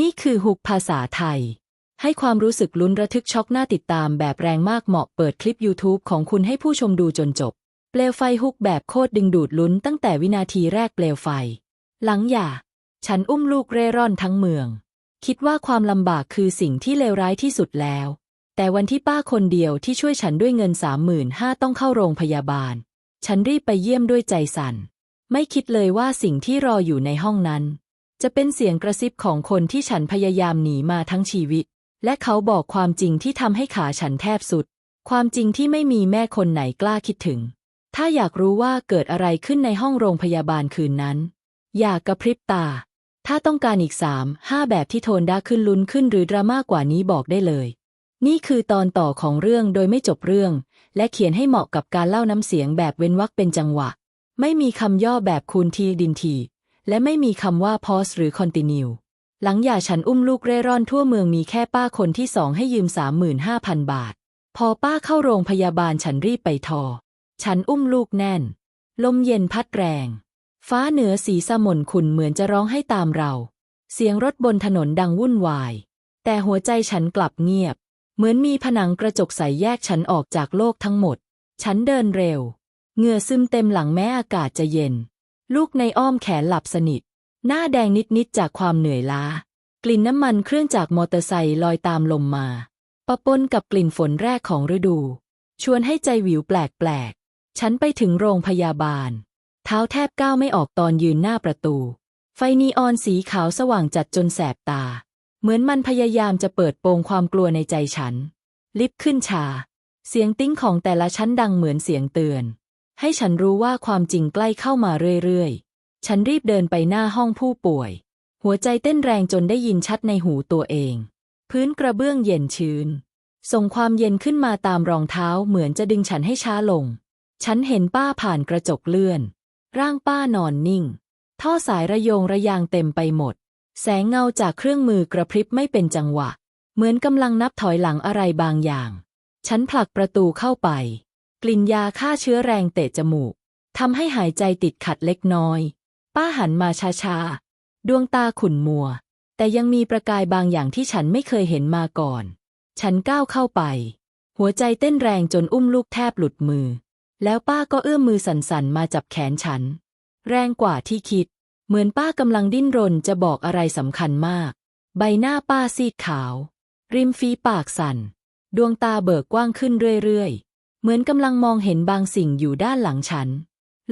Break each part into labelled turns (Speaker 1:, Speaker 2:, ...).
Speaker 1: นี่คือฮุกภาษาไทย ให้ความรู้สึกลุ้นระทึกช็อกหน้าติดตามแบบแรงมากเหมาะเปิดคลิป YouTube ของคุณให้ผู้ชมดูจนจบ เปลวไฟฮุกแบบโคตรดึงดูดลุ้นตั้งแต่วินาทีแรกเปลวไฟ หลังหย่า ฉันอุ้มลูกเร่ร่อนทั้งเมือง คิดว่าความลำบากคือสิ่งที่เลวร้ายที่สุดแล้ว แต่วันที่ป้าคนเดียวที่ช่วยฉันด้วยเงินสามหมื่นห้าต้องเข้าโรงพยาบาล ฉันรีบไปเยี่ยมด้วยใจสั่น ไม่คิดเลยว่าสิ่งที่รออยู่ในห้องนั้น จะเป็นเสียงกระซิบของคนที่ฉันพยายามหนีมาทั้งชีวิต และเขาบอกความจริงที่ทำให้ขาฉันแทบสุด ความจริงที่ไม่มีแม่คนไหนกล้าคิดถึง ถ้าอยากรู้ว่าเกิดอะไรขึ้นในห้องโรงพยาบาลคืนนั้น อย่ากระพริบตา ถ้าต้องการอีกสามห้าแบบที่โทนด้าขึ้นลุ้นขึ้นหรือดราม่ากว่านี้บอกได้เลย นี่คือตอนต่อของเรื่องโดยไม่จบเรื่อง และเขียนให้เหมาะกับการเล่าน้ำเสียงแบบเว้นวรรคเป็นจังหวะ ไม่มีคำย่อแบบคูณทีดินที และไม่มีคำว่า pause หรือ continue หลังหย่าฉันอุ้มลูกเร่ร่อนทั่วเมืองมีแค่ป้าคนที่สองให้ยืม 35,000 บาท พอป้าเข้าโรงพยาบาลฉันรีบไปทอ ฉันอุ้มลูกแน่น ลมเย็นพัดแรง ฟ้าเหนือสีสมนขุนเหมือนจะร้องให้ตามเรา เสียงรถบนถนนดังวุ่นวาย แต่หัวใจฉันกลับเงียบ เหมือนมีผนังกระจกใสแยกฉันออกจากโลกทั้งหมด ฉันเดินเร็ว เหงื่อซึมเต็มหลังแม้อากาศจะเย็น ลูกในอ้อมแขนหลับสนิท หน้าแดงนิดๆจากความเหนื่อยล้า กลิ่นน้ำมันเครื่องจากมอเตอร์ไซค์ลอยตามลมมา ปะปนกับกลิ่นฝนแรกของฤดู ชวนให้ใจหวิวแปลกๆ ฉันไปถึงโรงพยาบาล เท้าแทบก้าวไม่ออกตอนยืนหน้าประตู ไฟนีออนสีขาวสว่างจัดจนแสบตา เหมือนมันพยายามจะเปิดโปงความกลัวในใจฉัน ลิฟต์ขึ้นชา เสียงติ้งของแต่ละชั้นดังเหมือนเสียงเตือน ให้ฉันรู้ว่าความจริงใกล้เข้ามาเรื่อยๆ ฉันรีบเดินไปหน้าห้องผู้ป่วย หัวใจเต้นแรงจนได้ยินชัดในหูตัวเอง พื้นกระเบื้องเย็นชื้น ส่งความเย็นขึ้นมาตามรองเท้าเหมือนจะดึงฉันให้ช้าลง ฉันเห็นป้าผ่านกระจกเลื่อน ร่างป้านอนนิ่ง ท่อสายระโยงระยางเต็มไปหมด แสงเงาจากเครื่องมือกระพริบไม่เป็นจังหวะ เหมือนกำลังนับถอยหลังอะไรบางอย่าง ฉันผลักประตูเข้าไป กลิ่นยาฆ่าเชื้อแรงเตะจมูกทำให้หายใจติดขัดเล็กน้อย ป้าหันมาช้าๆ ดวงตาขุ่นมัว แต่ยังมีประกายบางอย่างที่ฉันไม่เคยเห็นมาก่อน ฉันก้าวเข้าไป หัวใจเต้นแรงจนอุ้มลูกแทบหลุดมือ แล้วป้าก็เอื้อมมือสั่นๆ มาจับแขนฉัน แรงกว่าที่คิด เหมือนป้ากำลังดิ้นรนจะบอกอะไรสำคัญมาก ใบหน้าป้าซีดขาว ริมฝีปากสั่น ดวงตาเบิกกว้างขึ้นเรื่อยๆ เหมือนกำลังมองเห็นบางสิ่งอยู่ด้านหลังฉัน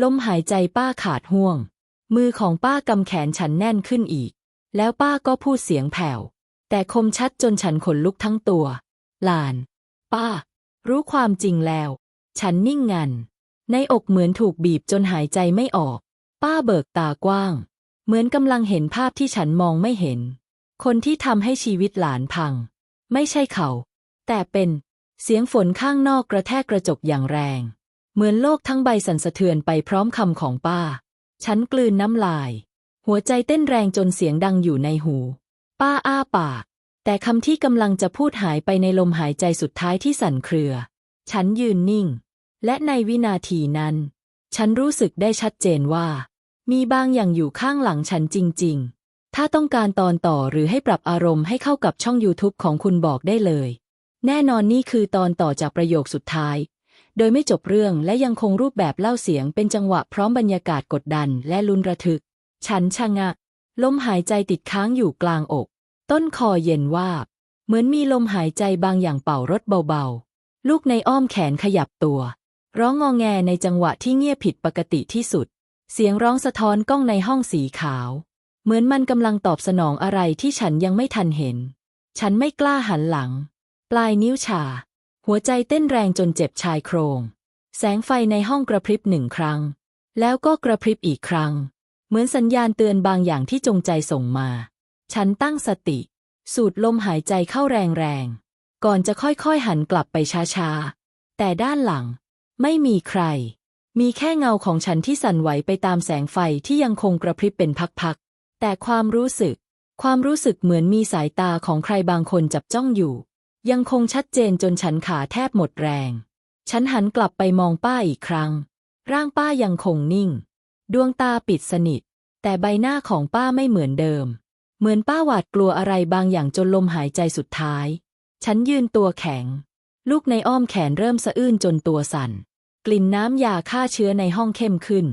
Speaker 1: ลมหายใจป้าขาดห่วง มือของป้ากำแขนฉันแน่นขึ้นอีก แล้วป้าก็พูดเสียงแผ่ว แต่คมชัดจนฉันขนลุกทั้งตัวหลาน ป้า รู้ความจริงแล้ว ฉันนิ่งงัน ในอกเหมือนถูกบีบจนหายใจไม่ออก ป้าเบิกตากว้าง เหมือนกำลังเห็นภาพที่ฉันมองไม่เห็น คนที่ทำให้ชีวิตหลานพัง ไม่ใช่เขา แต่เป็น เสียงฝนข้างนอกกระแทกกระจกอย่างแรง เหมือนโลกทั้งใบสั่นสะเทือนไปพร้อมคำของป้า ฉันกลืนน้ำลาย หัวใจเต้นแรงจนเสียงดังอยู่ในหู ป้าอ้าปาก แต่คำที่กำลังจะพูดหายไปในลมหายใจสุดท้ายที่สั่นเครือ ฉันยืนนิ่ง และในวินาทีนั้น ฉันรู้สึกได้ชัดเจนว่า มีบางอย่างอยู่ข้างหลังฉันจริง ๆ ถ้าต้องการตอนต่อหรือให้ปรับอารมณ์ให้เข้ากับช่อง YouTube ของคุณบอกได้เลย แน่นอนนี่คือตอนต่อจากประโยคสุดท้าย โดยไม่จบเรื่องและยังคงรูปแบบเล่าเสียงเป็นจังหวะพร้อมบรรยากาศกดดันและลุ้นระทึก ฉันชะงะลมหายใจติดค้างอยู่กลางอก ต้นคอเย็นว่า เหมือนมีลมหายใจบางอย่างเป่ารถเบาๆ ลูกในอ้อมแขนขยับตัว ร้องงอแงในจังหวะที่เงียบผิดปกติที่สุด เสียงร้องสะท้อนกล้องในห้องสีขาว เหมือนมันกำลังตอบสนองอะไรที่ฉันยังไม่ทันเห็น ฉันไม่กล้าหันหลัง ปลายนิ้วชา หัวใจเต้นแรงจนเจ็บชายโครง แสงไฟในห้องกระพริบหนึ่งครั้ง แล้วก็กระพริบอีกครั้ง เหมือนสัญญาณเตือนบางอย่างที่จงใจส่งมา ฉันตั้งสติ สูดลมหายใจเข้าแรงๆ ก่อนจะค่อยๆหันกลับไปช้าๆ แต่ด้านหลัง ไม่มีใคร มีแค่เงาของฉันที่สั่นไหวไปตามแสงไฟที่ยังคงกระพริบเป็นพักๆ แต่ความรู้สึก ความรู้สึกเหมือนมีสายตาของใครบางคนจับจ้องอยู่ ยังคงชัดเจนจนฉันขาแทบหมดแรง ฉันหันกลับไปมองป้าอีกครั้ง ร่างป้ายังคงนิ่ง ดวงตาปิดสนิท แต่ใบหน้าของป้าไม่เหมือนเดิม เหมือนป้าหวาดกลัวอะไรบางอย่างจนลมหายใจสุดท้าย ฉันยืนตัวแข็ง ลูกในอ้อมแขนเริ่มสะอื้นจนตัวสั่น กลิ่นน้ำยาฆ่าเชื้อในห้องเข้มขึ้น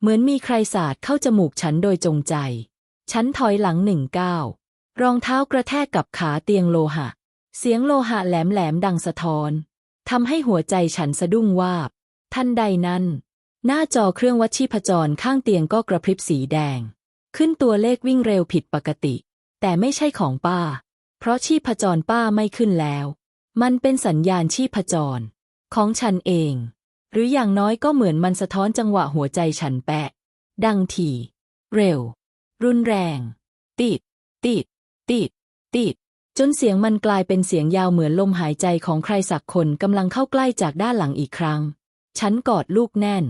Speaker 1: เหมือนมีใครสาดเข้าจมูกฉันโดยจงใจ ฉันถอยหลังหนึ่งก้าวรองเท้ากระแทกกับขาเตียงโลหะ เสียงโลหะแหลมๆดังสะท้อนทำให้หัวใจฉันสะดุ้งวาบ ทันใดนั้น หน้าจอเครื่องวัดชีพจรข้างเตียงก็กระพริบสีแดง ขึ้นตัวเลขวิ่งเร็วผิดปกติ แต่ไม่ใช่ของป้า เพราะชีพจรป้าไม่ขึ้นแล้ว มันเป็นสัญญาณชีพจร ของฉันเอง หรืออย่างน้อยก็เหมือนมันสะท้อนจังหวะหัวใจฉันแปะ ดังทีเร็ว รุนแรง ติด ติด ติด ติด จนเสียงมันกลายเป็นเสียงยาวเหมือนลมหายใจของใครสักคนกำลังเข้าใกล้จากด้านหลังอีกครั้ง ฉันกอดลูกแน่น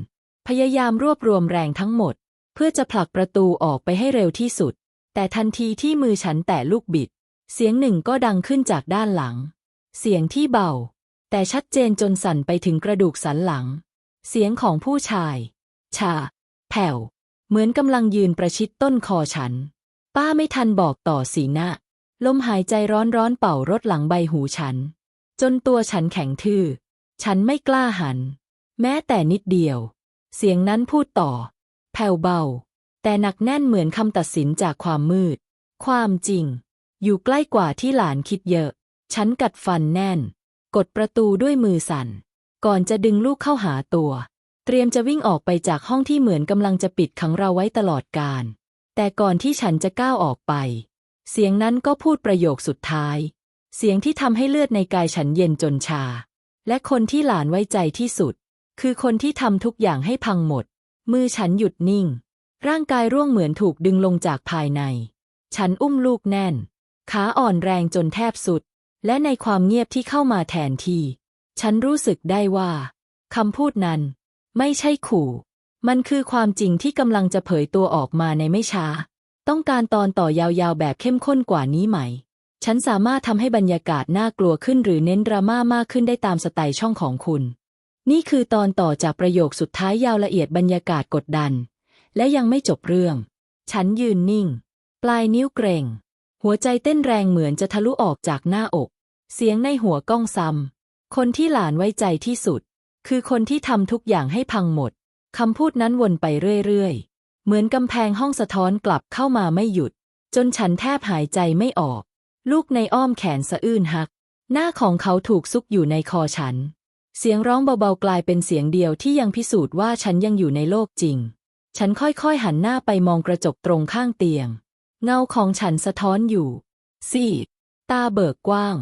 Speaker 1: พยายามรวบรวมแรงทั้งหมด เพื่อจะผลักประตูออกไปให้เร็วที่สุด แต่ทันทีที่มือฉันแตะลูกบิด เสียงหนึ่งก็ดังขึ้นจากด้านหลัง เสียงที่เบา แต่ชัดเจนจนสั่นไปถึงกระดูกสันหลัง เสียงของผู้ชาย ชา แผ่ว เหมือนกำลังยืนประชิดต้นคอฉัน ป้าไม่ทันบอกต่อสีหน้า ลมหายใจร้อนๆเป่ารถหลังใบหูฉัน จนตัวฉันแข็งทื่อ ฉันไม่กล้าหัน แม้แต่นิดเดียว เสียงนั้นพูดต่อ แผ่วเบา แต่หนักแน่นเหมือนคำตัดสินจากความมืด ความจริง อยู่ใกล้กว่าที่หลานคิดเยอะ ฉันกัดฟันแน่น กดประตูด้วยมือสั่น ก่อนจะดึงลูกเข้าหาตัว เตรียมจะวิ่งออกไปจากห้องที่เหมือนกำลังจะปิดขังเราไว้ตลอดกาลแต่ก่อนที่ฉันจะก้าวออกไป เสียงนั้นก็พูดประโยคสุดท้าย เสียงที่ทำให้เลือดในกายฉันเย็นจนชา และคนที่หลานไว้ใจที่สุด คือคนที่ทำทุกอย่างให้พังหมด มือฉันหยุดนิ่ง ร่างกายร่วงเหมือนถูกดึงลงจากภายใน ฉันอุ้มลูกแน่น ขาอ่อนแรงจนแทบสุด และในความเงียบที่เข้ามาแทนที่ ฉันรู้สึกได้ว่าคำพูดนั้น ไม่ใช่ขู่ มันคือความจริงที่กำลังจะเผยตัวออกมาในไม่ช้า ต้องการตอนต่อยาวๆแบบเข้มข้นกว่านี้ไหม ฉันสามารถทำให้บรรยากาศน่ากลัวขึ้นหรือเน้นดราม่ามากขึ้นได้ตามสไตล์ช่องของคุณ นี่คือตอนต่อจากประโยคสุดท้ายยาวละเอียดบรรยากาศกดดัน และยังไม่จบเรื่อง ฉันยืนนิ่ง ปลายนิ้วเกรง หัวใจเต้นแรงเหมือนจะทะลุออกจากหน้าอก เสียงในหัวก้องซ้ำคนที่หลานไว้ใจที่สุด คือคนที่ทำทุกอย่างให้พังหมดคำพูดนั้นวนไปเรื่อยๆ เหมือนกำแพงห้องสะท้อนกลับเข้ามาไม่หยุด จนฉันแทบหายใจไม่ออก ลูกในอ้อมแขนสะอื้นหัก หน้าของเขาถูกซุกอยู่ในคอฉัน เสียงร้องเบาๆกลายเป็นเสียงเดียวที่ยังพิสูจน์ว่าฉันยังอยู่ในโลกจริง ฉันค่อยๆหันหน้าไปมองกระจกตรงข้างเตียง เงาของฉันสะท้อนอยู่ ซีด ตาเบิกกว้าง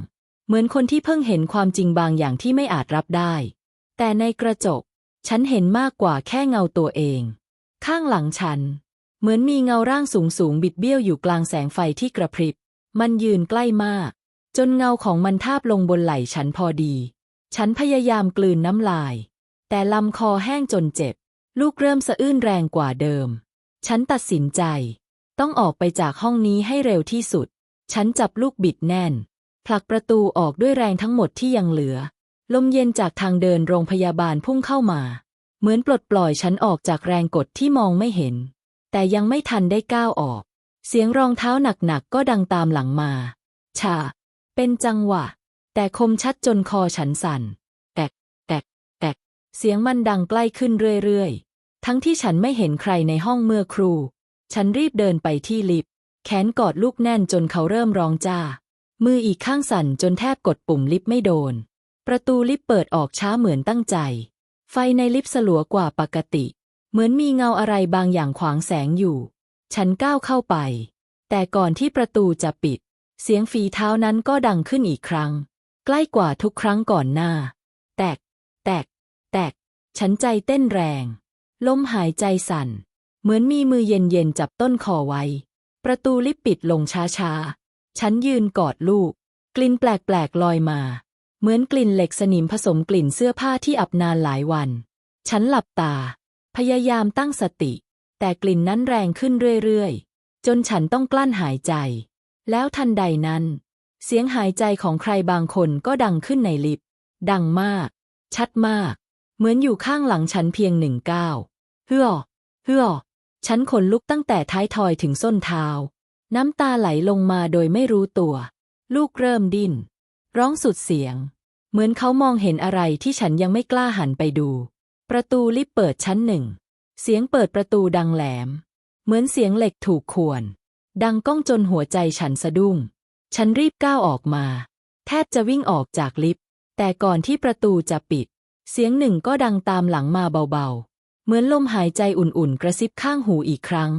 Speaker 1: เหมือนคนที่เพิ่งเห็นความจริงบางอย่างที่ไม่อาจรับได้ แต่ในกระจก ฉันเห็นมากกว่าแค่เงาตัวเอง ข้างหลังฉัน เหมือนมีเงาร่างสูงสูงบิดเบี้ยวอยู่กลางแสงไฟที่กระพริบ มันยืนใกล้มาก จนเงาของมันทาบลงบนไหล่ฉันพอดี ฉันพยายามกลืนน้ำลาย แต่ลำคอแห้งจนเจ็บ ลูกเริ่มสะอื้นแรงกว่าเดิม ฉันตัดสินใจ ต้องออกไปจากห้องนี้ให้เร็วที่สุด ฉันจับลูกบิดแน่น ผลักประตูออกด้วยแรงทั้งหมดที่ยังเหลือ ลมเย็นจากทางเดินโรงพยาบาลพุ่งเข้ามา เหมือนปลดปล่อยฉันออกจากแรงกดที่มองไม่เห็น แต่ยังไม่ทันได้ก้าวออก เสียงรองเท้าหนักๆก็ดังตามหลังมา ชา เป็นจังหวะ แต่คมชัดจนคอฉันสั่น แตกแตกแตกเสียงมันดังใกล้ขึ้นเรื่อยๆ ทั้งที่ฉันไม่เห็นใครในห้องเมื่อครู ฉันรีบเดินไปที่ลิฟต์แขนกอดลูกแน่นจนเขาเริ่มร้องจ้า มืออีกข้างสั่นจนแทบกดปุ่มลิฟต์ไม่โดน ประตูลิฟต์เปิดออกช้าเหมือนตั้งใจ ไฟในลิฟต์สลัวกว่าปกติ เหมือนมีเงาอะไรบางอย่างขวางแสงอยู่ ฉันก้าวเข้าไป แต่ก่อนที่ประตูจะปิด เสียงฝีเท้านั้นก็ดังขึ้นอีกครั้ง ใกล้กว่าทุกครั้งก่อนหน้า แตก แตก แตก ฉันใจเต้นแรง ลมหายใจสั่น เหมือนมีมือเย็นๆจับต้นคอไว้ ประตูลิฟต์ปิดลงช้าๆ ฉันยืนกอดลูก กลิ่นแปลกๆลอยมา เหมือนกลิ่นเหล็กสนิมผสมกลิ่นเสื้อผ้าที่อับนานหลายวัน ฉันหลับตา พยายามตั้งสติ แต่กลิ่นนั้นแรงขึ้นเรื่อยๆ จนฉันต้องกลั้นหายใจ แล้วทันใดนั้น เสียงหายใจของใครบางคนก็ดังขึ้นในลิฟต์ดังมาก ชัดมาก เหมือนอยู่ข้างหลังฉันเพียงหนึ่งก้าวเฮือเฮือฉันขนลุกตั้งแต่ท้ายทอยถึงส้นเท้า น้ำตาไหลลงมาโดยไม่รู้ตัว ลูกเริ่มดิ้น ร้องสุดเสียง เหมือนเขามองเห็นอะไรที่ฉันยังไม่กล้าหันไปดู ประตูลิฟต์เปิดชั้นหนึ่ง เสียงเปิดประตูดังแหลม เหมือนเสียงเหล็กถูกข่วน ดังก้องจนหัวใจฉันสะดุ้ง ฉันรีบก้าวออกมา แทบจะวิ่งออกจากลิฟต์ แต่ก่อนที่ประตูจะปิด เสียงหนึ่งก็ดังตามหลังมาเบาๆ เหมือนลมหายใจอุ่นๆ กระซิบข้างหูอีกครั้ง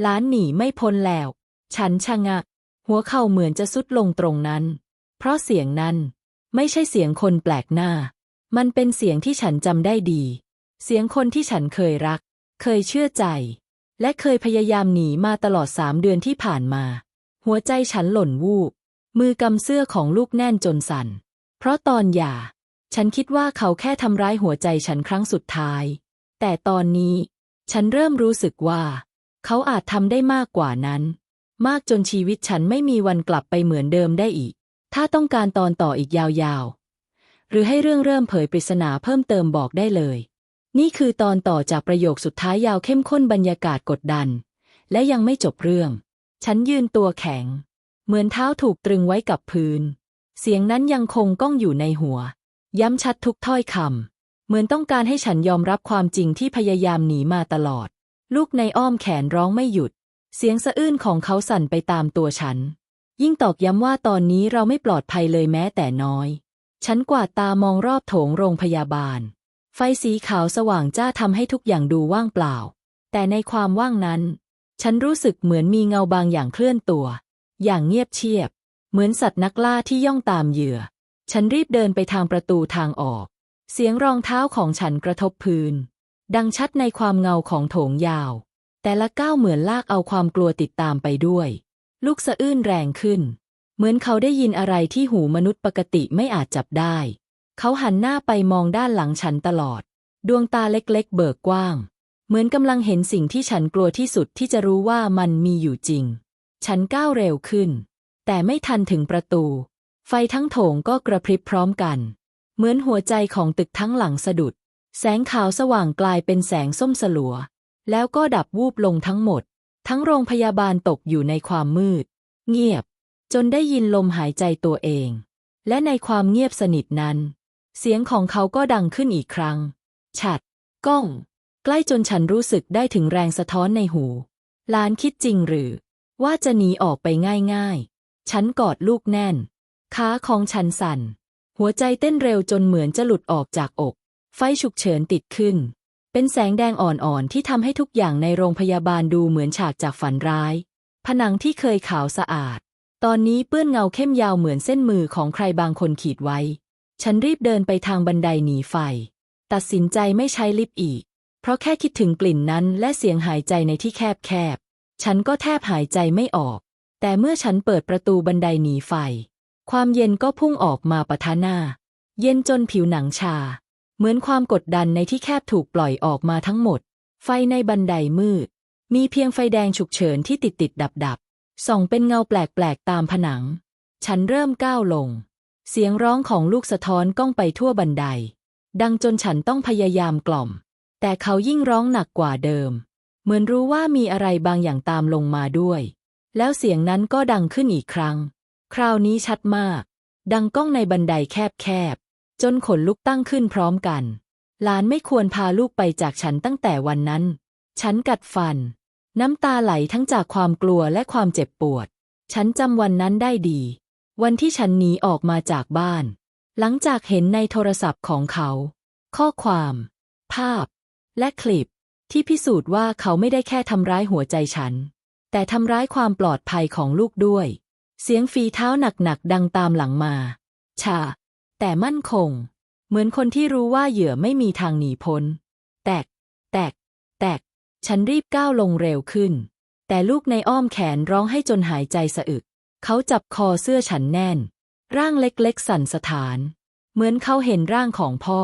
Speaker 1: หลานหนีไม่พ้นแล้ว ฉันชะงัก หัวเข่าเหมือนจะสุดลงตรงนั้น เพราะเสียงนั้นไม่ใช่เสียงคนแปลกหน้า มันเป็นเสียงที่ฉันจำได้ดี เสียงคนที่ฉันเคยรัก เคยเชื่อใจ และเคยพยายามหนีมาตลอดสามเดือนที่ผ่านมา หัวใจฉันหล่นวูบ มือกำเสื้อของลูกแน่นจนสั่น เพราะตอนหย่า ฉันคิดว่าเขาแค่ทำร้ายหัวใจฉันครั้งสุดท้าย แต่ตอนนี้ ฉันเริ่มรู้สึกว่า เขาอาจทำได้มากกว่านั้น มากจนชีวิตฉันไม่มีวันกลับไปเหมือนเดิมได้อีก ถ้าต้องการตอนต่ออีกยาวๆ หรือให้เรื่องเริ่มเผยปริศนาเพิ่มเติมบอกได้เลย นี่คือตอนต่อจากประโยคสุดท้ายยาวเข้มข้นบรรยากาศกดดัน และยังไม่จบเรื่อง ฉันยืนตัวแข็ง เหมือนเท้าถูกตรึงไว้กับพื้น เสียงนั้นยังคงก้องอยู่ในหัว ย้ำชัดทุกถ้อยคำเหมือนต้องการให้ฉันยอมรับความจริงที่พยายามหนีมาตลอด ลูกในอ้อมแขนร้องไม่หยุด เสียงสะอื้นของเขาสั่นไปตามตัวฉัน ยิ่งตอกย้ำว่าตอนนี้เราไม่ปลอดภัยเลยแม้แต่น้อย ฉันกวาดตามองรอบโถงโรงพยาบาล ไฟสีขาวสว่างจ้าทำให้ทุกอย่างดูว่างเปล่า แต่ในความว่างนั้น ฉันรู้สึกเหมือนมีเงาบางอย่างเคลื่อนตัว อย่างเงียบเชียบ เหมือนสัตว์นักล่าที่ย่องตามเหยื่อ ฉันรีบเดินไปทางประตูทางออก เสียงรองเท้าของฉันกระทบพื้น ดังชัดในความเงาของโถงยาว แต่ละก้าวเหมือนลากเอาความกลัวติดตามไปด้วย ลูกสะอื้นแรงขึ้น เหมือนเขาได้ยินอะไรที่หูมนุษย์ปกติไม่อาจจับได้ เขาหันหน้าไปมองด้านหลังฉันตลอด ดวงตาเล็กๆ เบิกกว้าง เหมือนกำลังเห็นสิ่งที่ฉันกลัวที่สุดที่จะรู้ว่ามันมีอยู่จริง ฉันก้าวเร็วขึ้น แต่ไม่ทันถึงประตู ไฟทั้งโถงก็กระพริบพร้อมกัน เหมือนหัวใจของตึกทั้งหลังสะดุด แสงขาวสว่างกลายเป็นแสงส้มสลัว แล้วก็ดับวูบลงทั้งหมด ทั้งโรงพยาบาลตกอยู่ในความมืด เงียบ จนได้ยินลมหายใจตัวเอง และในความเงียบสนิทนั้น เสียงของเขาก็ดังขึ้นอีกครั้ง ฉัด ก้อง ใกล้จนฉันรู้สึกได้ถึงแรงสะท้อนในหูหลานคิดจริงหรือ ว่าจะหนีออกไปง่ายๆ ฉันกอดลูกแน่น ขาของฉันสั่น หัวใจเต้นเร็วจนเหมือนจะหลุดออกจากอก ไฟฉุกเฉินติดขึ้น เป็นแสงแดงอ่อนๆที่ทำให้ทุกอย่างในโรงพยาบาลดูเหมือนฉากจากฝันร้าย ผนังที่เคยขาวสะอาด ตอนนี้เปื้อนเงาเข้มยาวเหมือนเส้นมือของใครบางคนขีดไว้ ฉันรีบเดินไปทางบันไดหนีไฟ ตัดสินใจไม่ใช้ลิฟต์อีก เพราะแค่คิดถึงกลิ่นนั้นและเสียงหายใจในที่แคบๆ ฉันก็แทบหายใจไม่ออก แต่เมื่อฉันเปิดประตูบันไดหนีไฟ ความเย็นก็พุ่งออกมาปะทะหน้า เย็นจนผิวหนังชา เหมือนความกดดันในที่แคบถูกปล่อยออกมาทั้งหมด ไฟในบันไดมืด มีเพียงไฟแดงฉุกเฉินที่ติดติดดับดับส่องเป็นเงาแปลกๆตามผนัง ฉันเริ่มก้าวลง เสียงร้องของลูกสะท้อนก้องไปทั่วบันได ดังจนฉันต้องพยายามกล่อม แต่เขายิ่งร้องหนักกว่าเดิม เหมือนรู้ว่ามีอะไรบางอย่างตามลงมาด้วย แล้วเสียงนั้นก็ดังขึ้นอีกครั้ง คราวนี้ชัดมาก ดังก้องในบันไดแคบๆ จนขนลุกตั้งขึ้นพร้อมกัน หลานไม่ควรพาลูกไปจากฉันตั้งแต่วันนั้น ฉันกัดฟัน น้ำตาไหลทั้งจากความกลัวและความเจ็บปวด ฉันจำวันนั้นได้ดี วันที่ฉันหนีออกมาจากบ้าน หลังจากเห็นในโทรศัพท์ของเขา ข้อความ ภาพ และคลิป ที่พิสูจน์ว่าเขาไม่ได้แค่ทำร้ายหัวใจฉัน แต่ทำร้ายความปลอดภัยของลูกด้วย เสียงฝีเท้าหนักๆดังตามหลังมา ชา แต่มั่นคง เหมือนคนที่รู้ว่าเหยื่อไม่มีทางหนีพ้น แตก แตก แตก ฉันรีบก้าวลงเร็วขึ้น แต่ลูกในอ้อมแขนร้องให้จนหายใจสะอึก เขาจับคอเสื้อฉันแน่น ร่างเล็กๆ สั่นสะท้าน เหมือนเขาเห็นร่างของพ่อ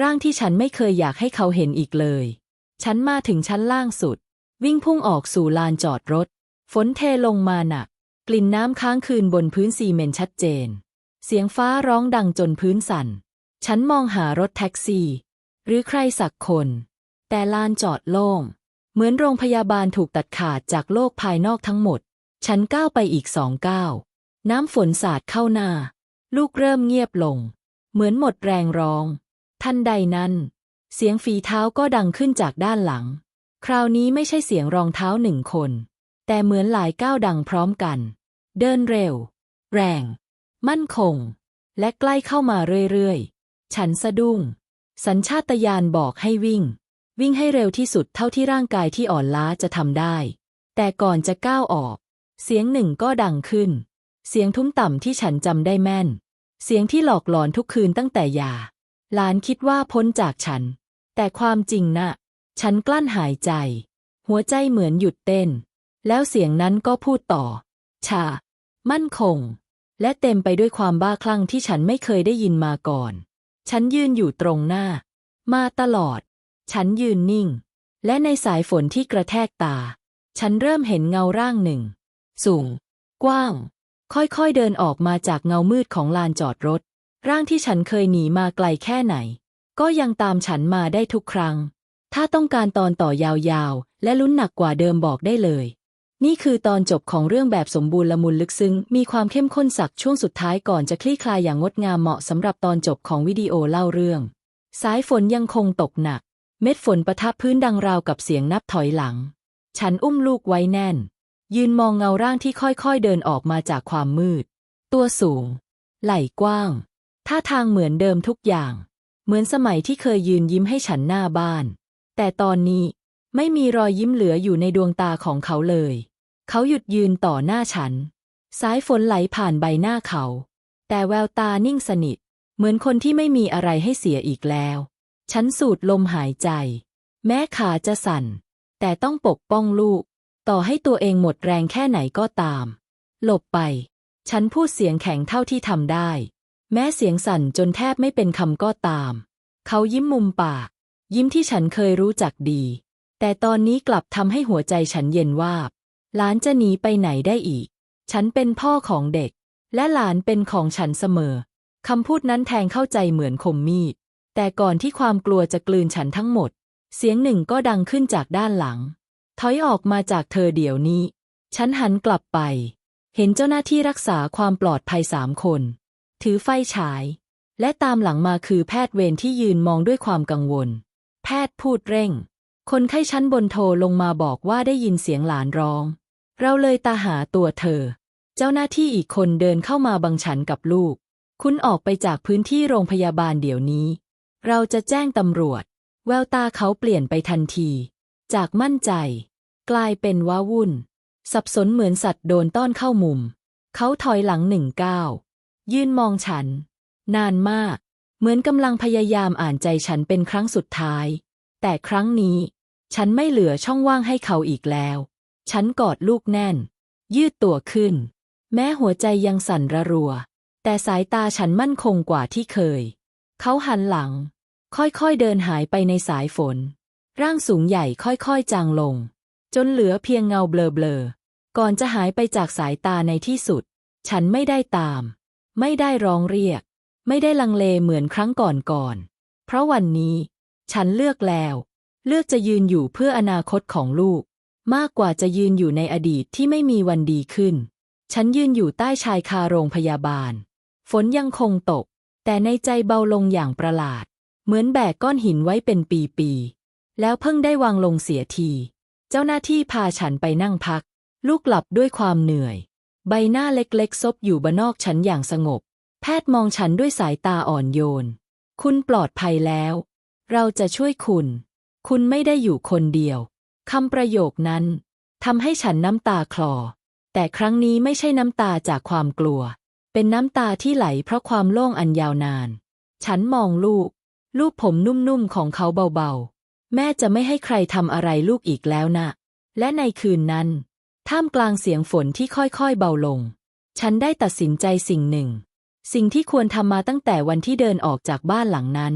Speaker 1: ร่างที่ฉันไม่เคยอยากให้เขาเห็นอีกเลย ฉันมาถึงชั้นล่างสุด วิ่งพุ่งออกสู่ลานจอดรถ ฝนเทลงมาหนัก กลิ่นน้ำค้างคืนบนพื้นซีเมนต์ชัดเจน เสียงฟ้าร้องดังจนพื้นสั่น ฉันมองหารถแท็กซี่ หรือใครสักคน แต่ลานจอดโล่ง เหมือนโรงพยาบาลถูกตัดขาดจากโลกภายนอกทั้งหมด ฉันก้าวไปอีกสองก้าว น้ำฝนสาดเข้าหน้า ลูกเริ่มเงียบลง เหมือนหมดแรงร้อง ทันใดนั้น เสียงฝีเท้าก็ดังขึ้นจากด้านหลัง คราวนี้ไม่ใช่เสียงรองเท้าหนึ่งคน แต่เหมือนหลายก้าวดังพร้อมกัน เดินเร็ว แรง มั่นคง และใกล้เข้ามาเรื่อยๆ ฉันสะดุ้ง สัญชาตญาณบอกให้วิ่ง วิ่งให้เร็วที่สุดเท่าที่ร่างกายที่อ่อนล้าจะทำได้ แต่ก่อนจะก้าวออก เสียงหนึ่งก็ดังขึ้น เสียงทุ้มต่ำที่ฉันจำได้แม่น เสียงที่หลอกหลอนทุกคืนตั้งแต่ยาหลานคิดว่าพ้นจากฉัน แต่ความจริงนะ่ะ ฉันกลั้นหายใจ หัวใจเหมือนหยุดเต้น แล้วเสียงนั้นก็พูดต่อ ชา มั่นคง และเต็มไปด้วยความบ้าคลั่งที่ฉันไม่เคยได้ยินมาก่อน ฉันยืนอยู่ตรงหน้า มาตลอด ฉันยืนนิ่ง และในสายฝนที่กระแทกตา ฉันเริ่มเห็นเงาร่างหนึ่ง สูง กว้าง ค่อยๆเดินออกมาจากเงามืดของลานจอดรถ ร่างที่ฉันเคยหนีมาไกลแค่ไหน ก็ยังตามฉันมาได้ทุกครั้ง ถ้าต้องการตอนต่อยาวๆ และลุ้นหนักกว่าเดิมบอกได้เลย นี่คือตอนจบของเรื่องแบบสมบูรณ์ละมุนลึกซึ้ง มีความเข้มข้นสักช่วงสุดท้ายก่อนจะคลี่คลายอย่างงดงามเหมาะสำหรับตอนจบของวิดีโอเล่าเรื่อง สายฝนยังคงตกหนัก เม็ดฝนประทับพื้นดังราวกับเสียงนับถอยหลัง ฉันอุ้มลูกไว้แน่น ยืนมองเงาร่างที่ค่อยๆเดินออกมาจากความมืด ตัวสูง ไหล่กว้าง ท่าทางเหมือนเดิมทุกอย่าง เหมือนสมัยที่เคยยืนยิ้มให้ฉันหน้าบ้าน แต่ตอนนี้ไม่มีรอยยิ้มเหลืออยู่ในดวงตาของเขาเลย เขาหยุดยืนต่อหน้าฉัน สายฝนไหลผ่านใบหน้าเขา แต่แววตานิ่งสนิท เหมือนคนที่ไม่มีอะไรให้เสียอีกแล้ว ฉันสูดลมหายใจ แม้ขาจะสั่น แต่ต้องปกป้องลูก ต่อให้ตัวเองหมดแรงแค่ไหนก็ตาม หลบไป ฉันพูดเสียงแข็งเท่าที่ทำได้ แม้เสียงสั่นจนแทบไม่เป็นคำก็ตาม เขายิ้มมุมปาก ยิ้มที่ฉันเคยรู้จักดี แต่ตอนนี้กลับทำให้หัวใจฉันเย็นวาบ หลานจะหนีไปไหนได้อีก ฉันเป็นพ่อของเด็ก และหลานเป็นของฉันเสมอ คำพูดนั้นแทงเข้าใจเหมือนคมมีด แต่ก่อนที่ความกลัวจะกลืนฉันทั้งหมด เสียงหนึ่งก็ดังขึ้นจากด้านหลัง ถอยออกมาจากเธอเดี๋ยวนี้ ฉันหันกลับไป เห็นเจ้าหน้าที่รักษาความปลอดภัยสามคน ถือไฟฉาย และตามหลังมาคือแพทย์เวรที่ยืนมองด้วยความกังวล แพทย์พูดเร่ง คนไข้ชั้นบนโทรลงมาบอกว่าได้ยินเสียงหลานร้อง เราเลยตาหาตัวเธอ เจ้าหน้าที่อีกคนเดินเข้ามาบังฉันกับลูก คุณออกไปจากพื้นที่โรงพยาบาลเดี๋ยวนี้ เราจะแจ้งตำรวจ แววตาเขาเปลี่ยนไปทันที จากมั่นใจ กลายเป็นว้าวุ่น สับสนเหมือนสัตว์โดนต้อนเข้ามุม เขาถอยหลังหนึ่งก้าวยืนมองฉัน นานมาก เหมือนกำลังพยายามอ่านใจฉันเป็นครั้งสุดท้าย แต่ครั้งนี้ ฉันไม่เหลือช่องว่างให้เขาอีกแล้ว ฉันกอดลูกแน่น ยืดตัวขึ้น แม้หัวใจยังสั่นระรัว แต่สายตาฉันมั่นคงกว่าที่เคย เขาหันหลัง ค่อยๆเดินหายไปในสายฝน ร่างสูงใหญ่ค่อยๆจางลง จนเหลือเพียงเงาเบลอๆก่อนจะหายไปจากสายตาในที่สุด ฉันไม่ได้ตาม ไม่ได้ร้องเรียก ไม่ได้ลังเลเหมือนครั้งก่อนๆเพราะวันนี้ ฉันเลือกแล้ว เลือกจะยืนอยู่เพื่ออนาคตของลูก มากกว่าจะยืนอยู่ในอดีตที่ไม่มีวันดีขึ้น ฉันยืนอยู่ใต้ชายคาโรงพยาบาล ฝนยังคงตก แต่ในใจเบาลงอย่างประหลาด เหมือนแบกก้อนหินไว้เป็นปีๆ แล้วเพิ่งได้วางลงเสียที เจ้าหน้าที่พาฉันไปนั่งพัก ลูกหลับด้วยความเหนื่อย ใบหน้าเล็กๆ ซบอยู่บนนอกฉันอย่างสงบ แพทย์มองฉันด้วยสายตาอ่อนโยน คุณปลอดภัยแล้ว เราจะช่วยคุณ คุณไม่ได้อยู่คนเดียว คำประโยคนั้นทำให้ฉันน้ำตาคลอ แต่ครั้งนี้ไม่ใช่น้ำตาจากความกลัว เป็นน้ำตาที่ไหลเพราะความโล่งอันยาวนาน ฉันมองลูก ลูกผมนุ่มๆของเขาเบาๆ แม่จะไม่ให้ใครทำอะไรลูกอีกแล้วนะ และในคืนนั้น ท่ามกลางเสียงฝนที่ค่อยๆเบาลง ฉันได้ตัดสินใจสิ่งหนึ่ง สิ่งที่ควรทำมาตั้งแต่วันที่เดินออกจากบ้านหลังนั้น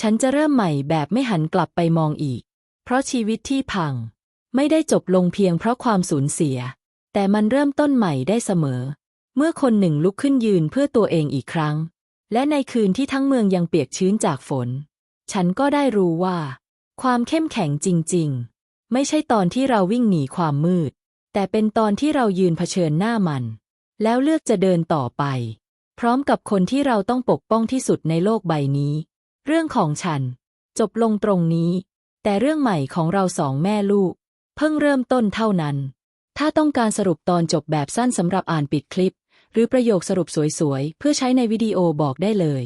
Speaker 1: ฉันจะเริ่มใหม่แบบไม่หันกลับไปมองอีก เพราะชีวิตที่พัง ไม่ได้จบลงเพียงเพราะความสูญเสีย แต่มันเริ่มต้นใหม่ได้เสมอ เมื่อคนหนึ่งลุกขึ้นยืนเพื่อตัวเองอีกครั้ง และในคืนที่ทั้งเมืองยังเปียกชื้นจากฝน ฉันก็ได้รู้ว่า ความเข้มแข็งจริง ๆ ไม่ใช่ตอนที่เราวิ่งหนีความมืด แต่เป็นตอนที่เรายืนเผชิญหน้ามัน แล้วเลือกจะเดินต่อไป พร้อมกับคนที่เราต้องปกป้องที่สุดในโลกใบนี้ เรื่องของฉัน จบลงตรงนี้ แต่เรื่องใหม่ของเราสองแม่ลูก เพิ่งเริ่มต้นเท่านั้น ถ้าต้องการสรุปตอนจบแบบสั้นสำหรับอ่านปิดคลิป หรือประโยคสรุปสวยๆ เพื่อใช้ในวิดีโอบอกได้เลย